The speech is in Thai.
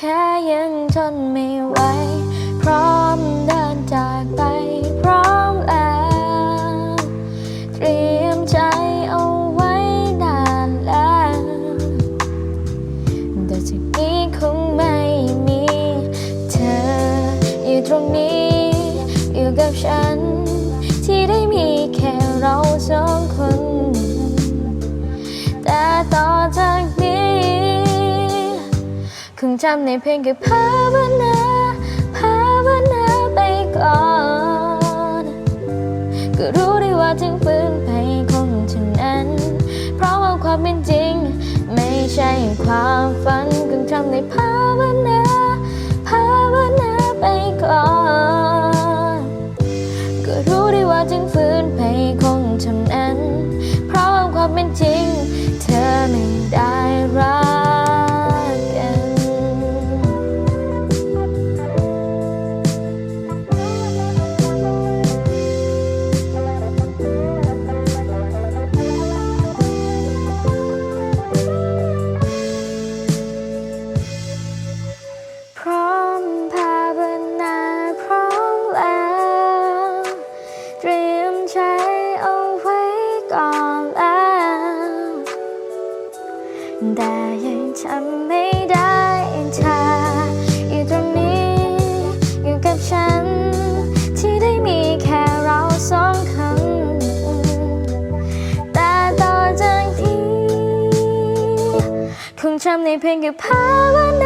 แค่ยังทนไม่ไหวพร้อมเดินจากไปพร้อมแล้ว เตรียมใจเอาไว้นานแล้ว แต่จากนี้คงไม่มี เธออยู่ตรงนี้ อยู่กับฉัน ที่ได้มีแค่เราสองคน คงจำในเพลงแค่ภาวนาภาวนาไปก่อน ก็รู้ได้ว่าถึงฟื้นไปคงเท่านั้น เพราะว่าความเป็นจริง ไม่ใช่ความฝันคงจำในภาวนา แต่ยังจำไม่ได้เธออยู่ตรงนี้ อยู่กับฉัน ที่ได้มีแค่เราสองคนแต่ต่อจากนี้ คงจำในเพลงแค่ภาวนา